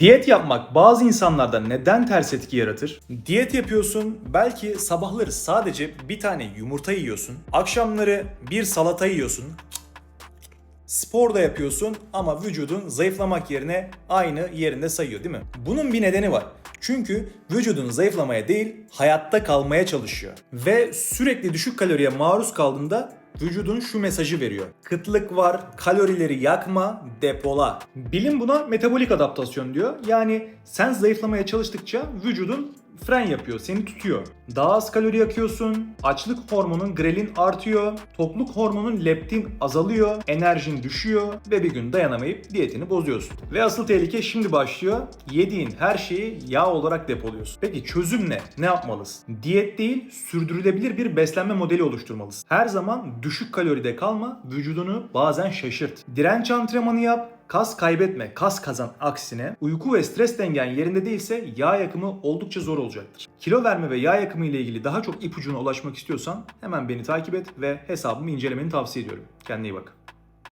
Diyet yapmak bazı insanlarda neden ters etki yaratır? Diyet yapıyorsun, belki sabahları sadece bir tane yumurta yiyorsun, akşamları bir salata yiyorsun, Spor da yapıyorsun ama vücudun zayıflamak yerine aynı yerinde sayıyor değil mi? Bunun bir nedeni var. Çünkü vücudun zayıflamaya değil hayatta kalmaya çalışıyor. Ve sürekli düşük kaloriye maruz kaldığında vücudun şu mesajı veriyor. Kıtlık var, kalorileri yakma, depola. Bilim buna metabolik adaptasyon diyor. Yani sen zayıflamaya çalıştıkça vücudun fren yapıyor, seni tutuyor. Daha az kalori yakıyorsun, açlık hormonun grelin artıyor, tokluk hormonun leptin azalıyor, enerjin düşüyor ve bir gün dayanamayıp diyetini bozuyorsun. Ve asıl tehlike şimdi başlıyor. Yediğin her şeyi yağ olarak depoluyorsun. Peki çözüm ne? Ne yapmalısın? Diyet değil, sürdürülebilir bir beslenme modeli oluşturmalısın. Her zaman düşük kaloride kalma, vücudunu bazen şaşırt. Direnç antrenmanı yap, Kas kaybetme, kas kazan aksine uyku ve stres dengen yerinde değilse yağ yakımı oldukça zor olacaktır. Kilo verme ve yağ yakımı ile ilgili daha çok ipucuna ulaşmak istiyorsan hemen beni takip et ve hesabımı incelemeni tavsiye ediyorum. Kendine iyi bak.